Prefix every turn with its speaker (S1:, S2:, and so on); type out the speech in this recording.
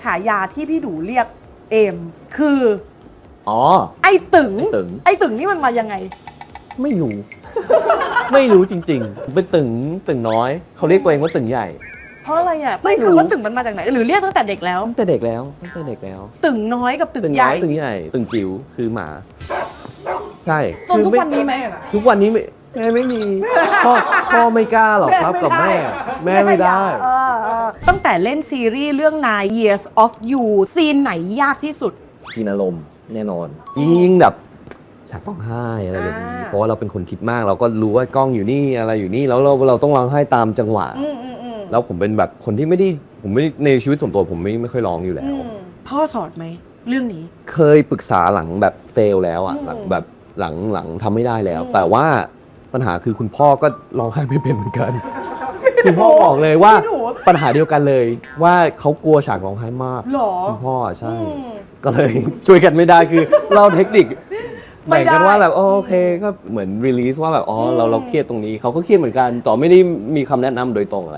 S1: ฉายาที่พี่ดูเรียกเอมคือ
S2: อ๋อ
S1: ไอ้ตึง
S2: ไอ้ตึง
S1: ไอ้ตึงนี่มันมายังไง
S2: ไม่รู้ ไม่รู้จริงๆ เป็นตึงตึงน้อย เขาเรียกตัวเองว่าตึงใหญ่
S1: เพราะอะไรอะไม่
S2: ไม่รู้
S1: คือว่าตึงมันมาจากไหน หรือเรียกตั้งแต่เด็กแล้ว
S2: ตั้งแต่เด็กแล้วตั้งแต่เด็กแล้ว
S1: ตึงน้อยกับตึง
S2: ตึง
S1: ให
S2: น้อ
S1: ญ่
S2: ยตึงใหญ่ตึงจิ๋วคือหมา ใช่
S1: จนทุก
S2: คือ
S1: วันนี้ไหม
S2: ทุกวันนี้ไม่ แม่ไม่มีพ่อพ่อไม่กล้าหรอกครับกับแม่ แม่ไม่ได้
S1: เออเออตั้งแต่เล่นซีรีส์เรื่อง Nine Years of You ซีนไหนยากที่สุด
S2: ซีนอารมณ์แน่นอน ยิ่งแบบฉากร้องไห้อะไรแบบนี้
S1: อ่า
S2: เพราะว่าเราเป็นคนคิดมาก เราก็รู้ว่ากล้องอยู่นี่อะไรอยู่นี่แล้วเราเราต้องร้องไห้ตามจังหวะ
S1: อืมอืมอืม
S2: แล้วผมเป็นแบบคนที่ไม่ได้ผมไม่ได้ในชีวิตส่วนตัวผมไม่ไม่ค่อยร้องอยู่แล้
S1: อื
S2: ว
S1: มพ่อสอนไหม เรื่องนี้
S2: เคยปรึกษาหลังแบบเฟลแล้วอะ
S1: อืม
S2: หลังแบบหลังหลังทำไม่ได้แล้ว
S1: อืม
S2: แต่ว่า ปัญหาคือคุณพ่อก็ร้องไห้ไม่เป็นเหมือนกัน คุณพ่อบอกเลยว่า
S1: พี่หนู
S2: ปัญหาเดียวกันเลย ว่าเขากลัวฉากร้องไห้มาก
S1: หรอ
S2: คุณพ่อใช่
S1: อืม
S2: ก็เลย ช่วยกันไม่ได้คือเล่าเทคนิค
S1: ไม่
S2: แบ่ง
S1: ได้
S2: กันว่าแบบโอเคก็เหมือนรีลีสว่าแบบอ๋อเราเราเครียดตรงนี้เขาก็เครียดเหมือนกัน ต่อไม่ได้มีคำแนะนำโดยตรงอะไร